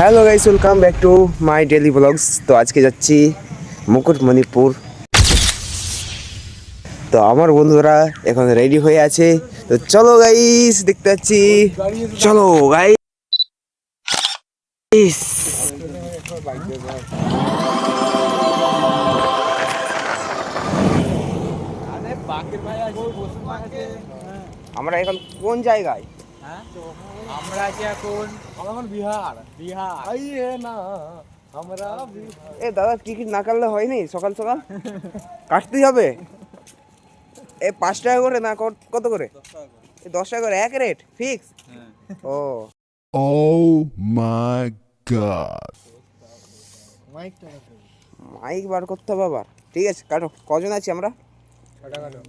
Hello guys welcome back to my daily blogs তো আজকে যাচ্ছি মুকুটমণিপুর। তো আমার বন্ধুরা এখন রেডি হয়ে আছে। তো চলো গাইস দেখতে পাচ্ছি চলো গাইস আমরা এখন কোন জায়গায়? আমরা আছি এখন আমার বিহার। বিহার। আইয়ে না আমরা এ দাদা টিকিট না কাটলে হয়নি? সকাল সকাল? কাটতেই হবে। এ পাঁচ টাকা করে না কত- কত করে? এ দশ টাকা করে এক রেট ফিক্স ও। Oh my god. মাইক বার করতে হবে আবার। ঠিক আছে কাটো। কজন আছি আমরা?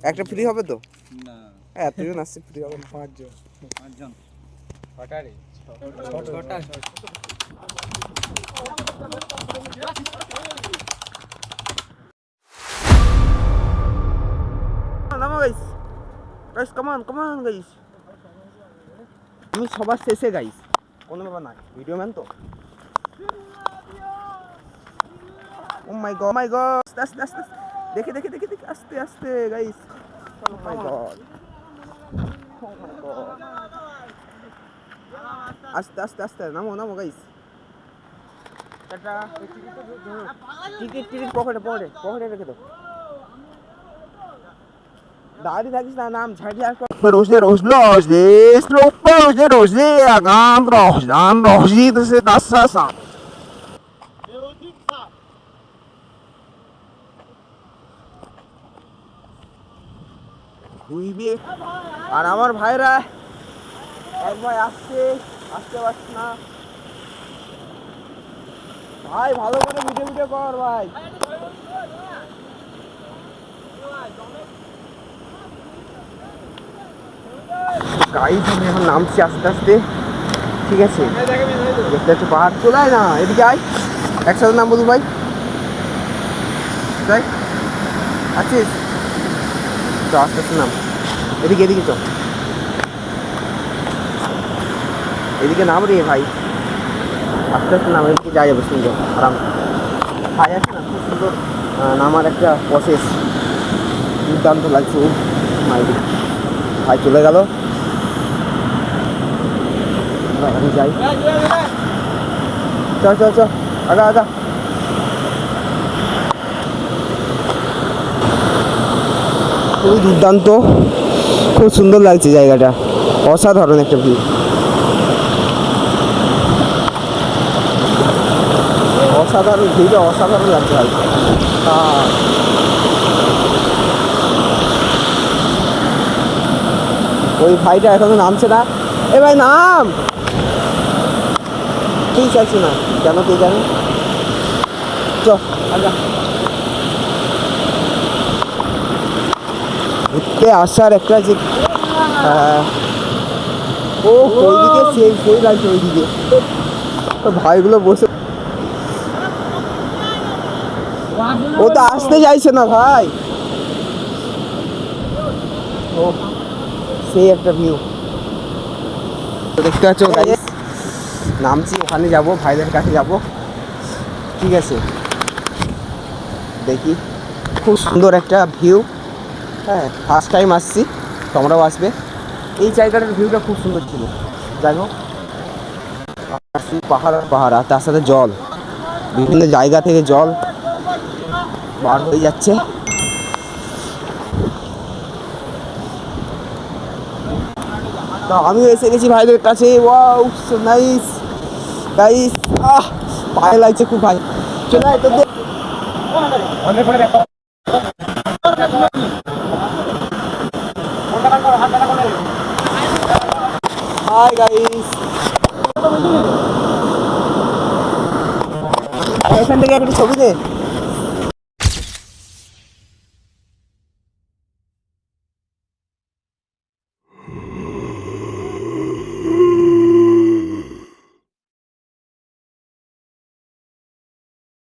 একটা ফ্রি হবে তো? না। হ্যাঁ, এতজন আসছে ফ্রি হবে। পাঁচজন। পাঁচজন। ছটা। রে ছটা। নামো গাইস গাইস কমান কমান গাইস আমি সবার শেষে গাইস কোনো ব্যাপার নাই ভিডিও ম্যান তো। ও মাই গড মাই গড আস্তে আস্তে আস্তে আস্তে। দেখে দেখে দেখে দেখে। আস্তে আস্তে guys oh my god oh my god আস্তে আস্তে আস্তে নামো নামো গাইস টাটা টিকিট টিকিট পকেটে পকেটে পকেটে রেখে দাও দাঁড়িয়ে থাকিস না নাম ঝাড়িয়ে আর Rosie, Rosie, Rosie, agam, Rosie, am Rosie, das ist das Sasa. হুইবে আর আমার ভাইরা এক ভাই আসছে আসতে পারছে না। ভাই ভালো করে ভিডিও ভিডিও কর ভাই। গাইড আমি এখন নামছি আস্তে আস্তে। ঠিক আছে? দেখতে একটু পাহাড়। চলে না এদিকে আয়। একসাথে নাম বলুন ভাই। তাই আছিস? তো আস্তে আস্তে নাম। এদিকে এদিকে চল এদিকে নাম রে ভাই। আস্তে আস্তে নাম এদিকে যাওয়া যাবে সুন্দর আরাম। ভাই আছে না, খুব সুন্দর নামার একটা প্রসেস দুর্দান্ত লাগছে ও মাই ভাই চলে গেল। আমি যাই। চল চল আগা আগা। খুবই দুর্দান্ত, খুব সুন্দর লাগছে জায়গাটা। অসাধারণ একটা ভিউ অসাধারণ ভিউটা অসাধারণ লাগছে হ্যাঁ। ওই ভাইটা এখনও নামছে না। এ ভাই, নাম! ঠিক চাইছি না? কেন কে জানে? চ আগা ঘুরতে আসার একটা যে ও, ওইদিকে সেই সেই লাগছে ওইদিকে। তো ভাইগুলো বসে ও তো আসতে চাইছে না ভাই। ও সেই একটা ভিউ দেখতে পাচ্ছ guys, নামছি ওখানে যাব ভাইদের কাছে যাব। ঠিক আছে। দেখি। খুব সুন্দর একটা ভিউ হ্যাঁ ফার্স্ট টাইম আসছি তোমরাও আসবে। এই জায়গাটার ভিউটা খুব সুন্দর ছিল। হোক। পাহাড় আর পাহাড় আর তার সাথে জল। বিভিন্ন জায়গা থেকে জল বার হয়ে যাচ্ছে। তো আমি এসে গেছি ভাইদের কাছে। ওয়াও সো নাইস পায়ে লাগছে খুব ভাই। চলে হাই গাইস এখান থেকে একটা ছবি দে।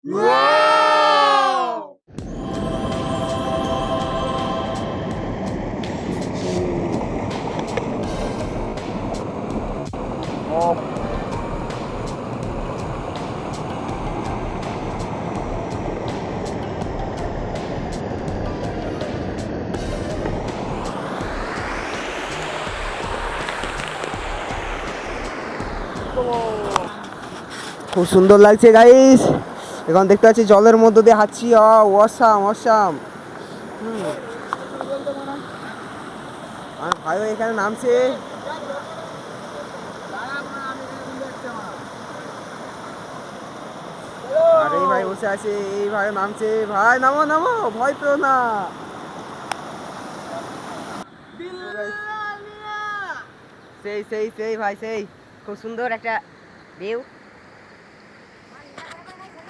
Pues un dólar llega ahí. এখন দেখতে পাচ্ছি জলের মধ্যে দিয়ে হাঁটছি। অসাম অসাম আমার ভাইও এখানে নামছে। আর এই ভাই বসে আছে এই ভাই নামছে। ভাই নামো নামো ভয় পেও না। সেই সেই সেই ভাই সেই। খুব সুন্দর একটা ভিউ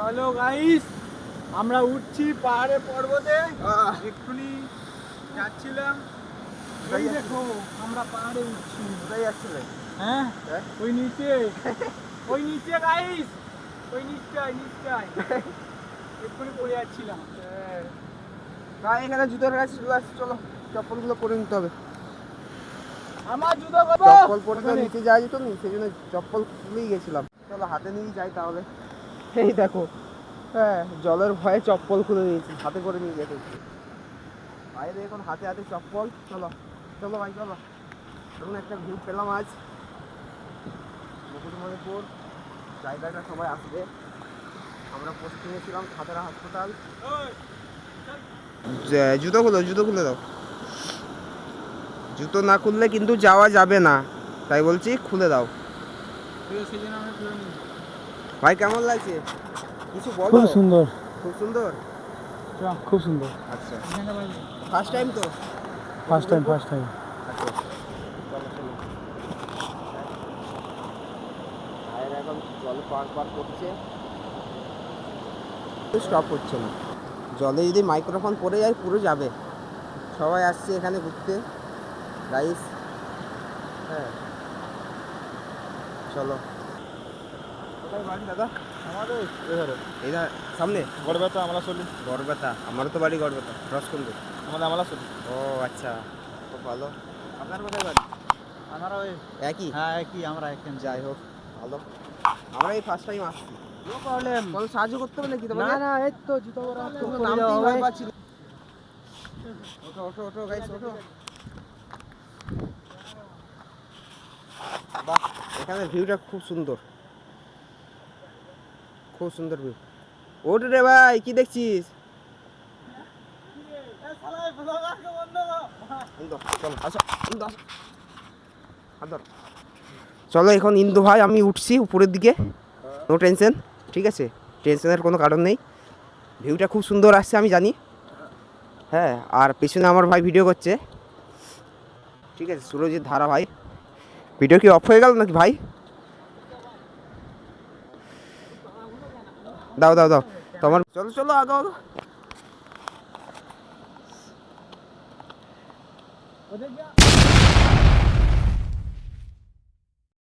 চলো গাইস আমরা উঠছি পাহাড়ে পর্বতে। আহ, এক্ষুনি যাচ্ছিলাম। এই দেখো আমরা পাহাড়ে উঠছি। কোথায় যাচ্ছিলে? হ্যাঁ? হ্যাঁ? ওই নিচে। ওই নিচে গাইস ওই নিচটাই নিচটাই এক্ষুনি পড়ে যাচ্ছিলাম। ভাই এখানে জুতোর কাছে চলে আসছে চলো। চপ্পলগুলো পরে নিতে হবে। আমার জুতো চপ্পল পরে তো নিচে যেত নি সেই জন্য চপ্পল খুলেই গেছিলাম। চলো হাতে নিয়ে যাই তাহলে। এই দেখো। হ্যাঁ জলের ভয়ে চপ্পল খুলে দিয়েছি হাতে করে নিয়ে গেছে। বাইরে এখন হাতে হাতে চপ্পল। চলো চলো ভাই, চলো। ধরুন একটা ভিউ পেলাম আজ। মুকুটমণিপুর। জায়গাটা সবাই আসবে। আমরা পোস্টিংয়ে ছিলাম খাতরা হাসপাতাল। জুতো খুলো, জুতো খুলে দাও। জুতো না খুললে কিন্তু যাওয়া যাবে না। তাই বলছি খুলে দাও। ভাই কেমন লাগছে? কিছু বলো? খুব সুন্দর। খুব সুন্দর? খুব সুন্দর। আচ্ছা। ফার্স্ট টাইম তো? ফার্স্ট টাইম ফার্স্ট টাইম চলো চলো ভাইয়ের এখন জলে পার পার করছে। স্টপ করছে না। জলে যদি মাইক্রোফোন পড়ে যায় পুরো যাবে। সবাই আসছে এখানে ঘুরতে। রাইস হ্যাঁ। চলো। বাড়ি দাদা এই সামনে গড়বেতা আমরা চলি গড়বেতা আমারও তো বাড়ি গড়বেতা রসকুন্দ আমাদের আমরা চলি ও আচ্ছা খুব ভালো আপনার কোথায় বাড়ি ওই একই হ্যাঁ একই আমরা একই যাই হোক ভালো আমরা এই ফার্স্ট টাইম আসছি নো প্রবলেম সাহায্য করতে হবে না না এই তো জুতো পরা ভয় পাচ্ছি ওঠো ওঠো ওঠো গাইস ওঠো বাহ এখানে ভিউটা খুব সুন্দর। খুব সুন্দর ভিউ ওঠ রে ভাই, কি দেখছিস। চলো এখন ইন্দু ভাই, আমি উঠছি উপরের দিকে। নো টেনশন ঠিক আছে? টেনশনের কোনো কারণ নেই। ভিউটা খুব সুন্দর আসছে, আমি জানি। হ্যাঁ আর পেছনে আমার ভাই ভিডিও করছে। ঠিক আছে, সুরজিৎ ধারা ভাই ভিডিও কি অফ হয়ে গেল নাকি ভাই? দাও দাও দাও। তোমার চলো চলো আগো আগো ওদের যা